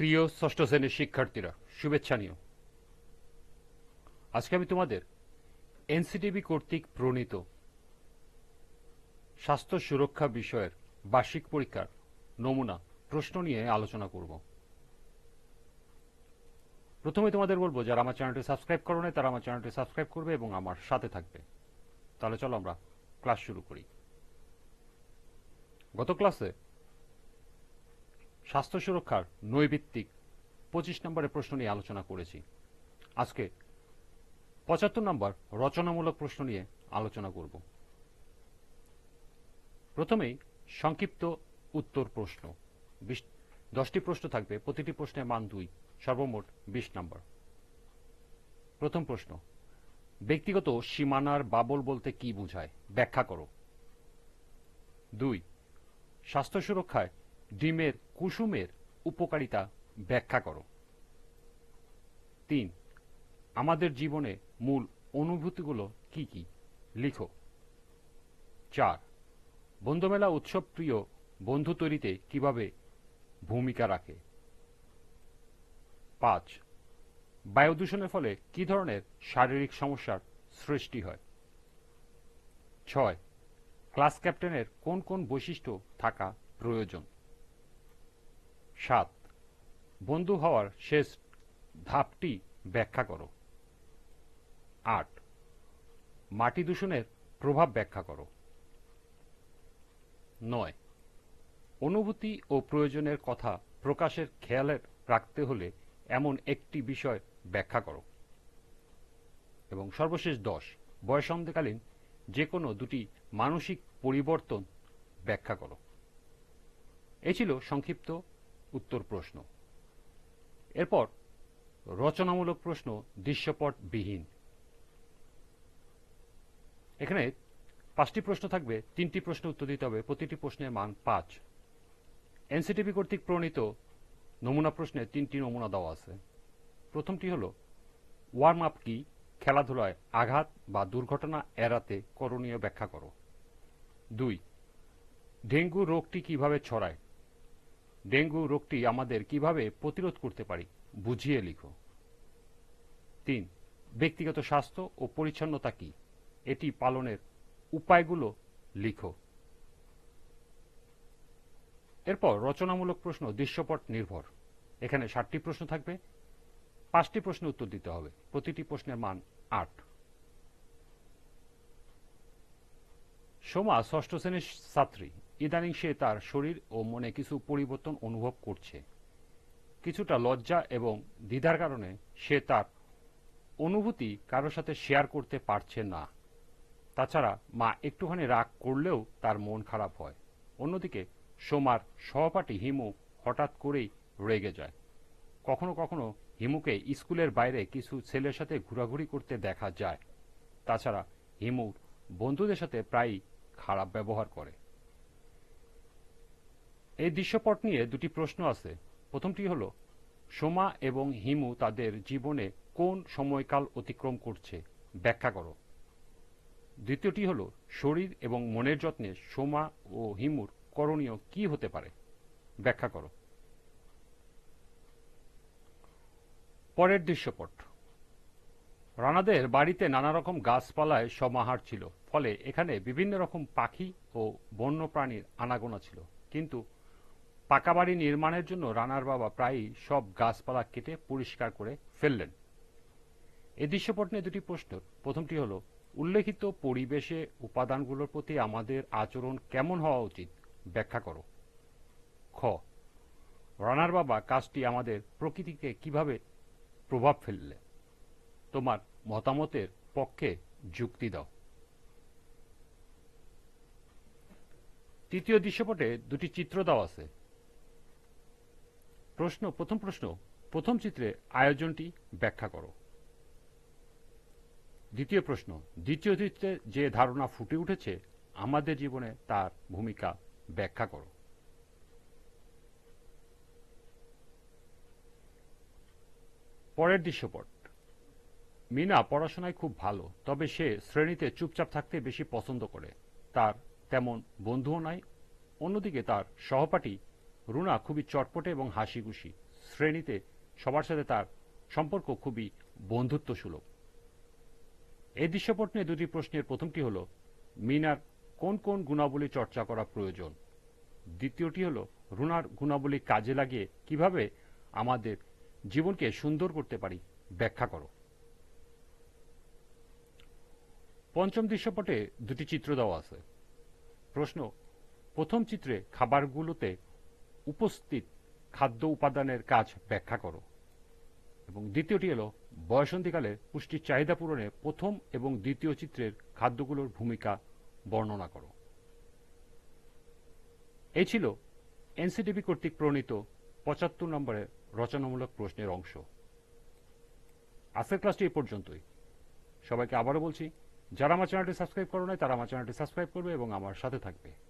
প্রিয় ষষ্ঠ শ্রেণির শিক্ষার্থীরা, শুভেচ্ছা নিও। আজকে আমি তোমাদের এনসিটিভি কর্তৃক প্রণীত স্বাস্থ্য সুরক্ষা বিষয়ের বার্ষিক পরীক্ষার নমুনা, প্রশ্ন নিয়ে আলোচনা করব। প্রথমে তোমাদের বলব, যারা আমার চ্যানেলটি সাবস্ক্রাইব করো নাই, তারা আমার চ্যানেলটি সাবস্ক্রাইব করবে এবং আমার সাথে থাকবে। তাহলে চলো আমরা ক্লাস শুরু করি। গত ক্লাসে স্বাস্থ্য সুরক্ষার নৈভিত্তিক পঁচিশ নম্বরের প্রশ্ন নিয়ে আলোচনা করেছি। আজকে পঁচাত্তর নম্বর রচনামূলক প্রশ্ন নিয়ে আলোচনা করব। প্রথমেই সংক্ষিপ্ত উত্তর প্রশ্ন। বিশ, দশটি প্রশ্ন থাকবে, প্রতিটি প্রশ্নের মান দুই, সর্বমোট বিশ নম্বর। প্রথম প্রশ্ন, ব্যক্তিগত সীমানার বাবল বলতে কি বোঝায়? ব্যাখ্যা করো। দুই, স্বাস্থ্য সুরক্ষায় ডিমের, কুসুমের উপকারিতা ব্যাখ্যা করো। তিন, আমাদের জীবনে মূল অনুভূতিগুলো কি কি? লিখো। চার, বন্ধুমেলা উৎসব প্রিয় বন্ধু তৈরিতে কীভাবে ভূমিকা রাখে? পাঁচ বায়ু দূষণের ফলে কি ধরনের শারীরিক সমস্যার সৃষ্টি হয়? ছয়, ক্লাস ক্যাপ্টেনের কোন কোন বৈশিষ্ট্য থাকা প্রয়োজন? সাত। বন্ধু হওয়ার শেষ ধাপটি ব্যাখ্যা করো। আট। মাটি দূষণের প্রভাব ব্যাখ্যা করো। নয়। অনুভূতি ও প্রয়োজনের কথা প্রকাশের খেয়ালে রাখতে হলে এমন একটি বিষয় ব্যাখ্যা করো। এবং সর্বশেষ দশ। বয়সন্ধিকালীন যে কোনো দুটি মানসিক পরিবর্তন ব্যাখ্যা করো। এ ছিল সংক্ষিপ্ত উত্তর প্রশ্ন। এরপর, রচনামূলক প্রশ্ন দৃশ্যপট বিহীন এখানে পাঁচটি প্রশ্ন থাকবে, তিনটি প্রশ্ন উত্তর দিতে হবে, প্রতিটি প্রশ্নের মান পাঁচ। এনসিটিভি কর্তৃক প্রণীত নমুনা প্রশ্নে তিনটি নমুনা দেওয়া আছে। প্রথমটি হল, ওয়ার্ম আপ কি? খেলাধুলায় আঘাত বা দুর্ঘটনা এড়াতে করণীয় ব্যাখ্যা করো। দুই, ডেঙ্গু রোগটি কীভাবে ছড়ায়? ডেঙ্গু রোগটি আমাদের কীভাবে প্রতিরোধ করতে পারি, বুঝিয়ে লিখো। তিন, ব্যক্তিগত স্বাস্থ্য ও পরিচ্ছন্নতা কি? এটি পালনের উপায়গুলো লিখো। এরপর রচনামূলক প্রশ্ন, দৃশ্যপট নির্ভর। এখানে ষাটটি প্রশ্ন থাকবে। পাঁচটি প্রশ্ন উত্তর দিতে হবে। প্রতিটি প্রশ্নের মান আট। সোমা, ষষ্ঠ শ্রেণির ছাত্রী। ইদানিং সে তার শরীর ও মনে কিছু পরিবর্তন অনুভব করছে। কিছুটা লজ্জা এবং দ্বিধার কারণে সে তার অনুভূতি কারোর সাথে শেয়ার করতে পারছে না। তাছাড়া মা একটুখানি রাগ করলেও তার মন খারাপ হয়। অন্যদিকে সোমার সহপাঠী হিমু হঠাৎ করেই রেগে যায়। কখনো কখনো হিমুকে স্কুলের বাইরে কিছু ছেলের সাথে ঘোরাঘুরি করতে দেখা যায়। তাছাড়া হিমুর বন্ধুদের সাথে প্রায়ই খারাপ ব্যবহার করে। এই দৃশ্যপট নিয়ে দুটি প্রশ্ন আছে। প্রথমটি হল, সোমা এবং হিমু তাদের জীবনে কোন সময়কাল অতিক্রম করছে? ব্যাখ্যা করো। দ্বিতীয়টি হল, শরীর এবং মনের যত্নে সোমা ও হিমুর করণীয় কি হতে পারে? ব্যাখ্যা করো। পরের দৃশ্যপট। রানাদের বাড়িতে নানা রকম গাছপালায় সমাহার ছিল, ফলে এখানে বিভিন্ন রকম পাখি ও বন্যপ্রাণীর আনাগোনা ছিল। কিন্তু পাকা বাড়ি নির্মাণের জন্য রানার বাবা প্রায়ই সব গাছপালা কেটে পরিষ্কার করে ফেললেন। এই দৃশ্যপট নিয়ে দুটি প্রশ্ন। প্রথমটি হলো, উল্লেখিত পরিবেশে উপাদানগুলোর প্রতি আমাদের আচরণ কেমন হওয়া উচিত? ব্যাখ্যা করো। খ, রানার বাবা কাজটি আমাদের প্রকৃতিকে কীভাবে প্রভাব ফেললে? তোমার মতামতের পক্ষে যুক্তি দাও। তৃতীয় দৃশ্যপটে দুটি চিত্র দেওয়া আছে। প্রশ্ন, প্রথম প্রশ্ন, প্রথম চিত্রে আয়োজনটি ব্যাখ্যা করো। দ্বিতীয় প্রশ্ন, দ্বিতীয় চিত্রে যে ধারণা ফুটে উঠেছে, আমাদের জীবনে তার ভূমিকা ব্যাখ্যা করো। পরের দৃশ্যপট, মিনা পড়াশোনায় খুব ভালো, তবে সে শ্রেণীতে চুপচাপ থাকতে বেশি পছন্দ করে। তার তেমন বন্ধুও নাই, অন্যদিকে তার সহপাঠী রুনা খুবই চটপটে এবং হাসিখুশি। শ্রেণীতে সবার সাথে তার সম্পর্ক খুবই বন্ধুত্ব সুলভ এই দৃশ্যপট নিয়ে দুটি প্রশ্নের প্রথমটি হল, মিনার কোন কোন গুণাবলী চর্চা করা প্রয়োজন? দ্বিতীয়টি হল, রুনার গুণাবলী কাজে লাগিয়ে কীভাবে আমাদের জীবনকে সুন্দর করতে পারি, ব্যাখ্যা করো। পঞ্চম দৃশ্যপটে দুটি চিত্র দেওয়া আছে। প্রশ্ন, প্রথম চিত্রে খাবারগুলোতে উপস্থিত খাদ্য উপাদানের কাজ ব্যাখ্যা করো। এবং দ্বিতীয়টি হলো, বয়সন্ধিকালে পুষ্টির চাহিদা পূরণে প্রথম এবং দ্বিতীয় চিত্রের খাদ্যগুলোর ভূমিকা বর্ণনা করো। এই ছিল এনসিডিবি কর্তৃক প্রণীত পঁচাত্তর নম্বরের রচনামূলক প্রশ্নের অংশ। আজকের ক্লাসটি এ পর্যন্তই। সবাইকে আবারও বলছি, যারা আমার চ্যানেলটি সাবস্ক্রাইব করো নাই, তারা আমার চ্যানেলটি সাবস্ক্রাইব করবে এবং আমার সাথে থাকবে।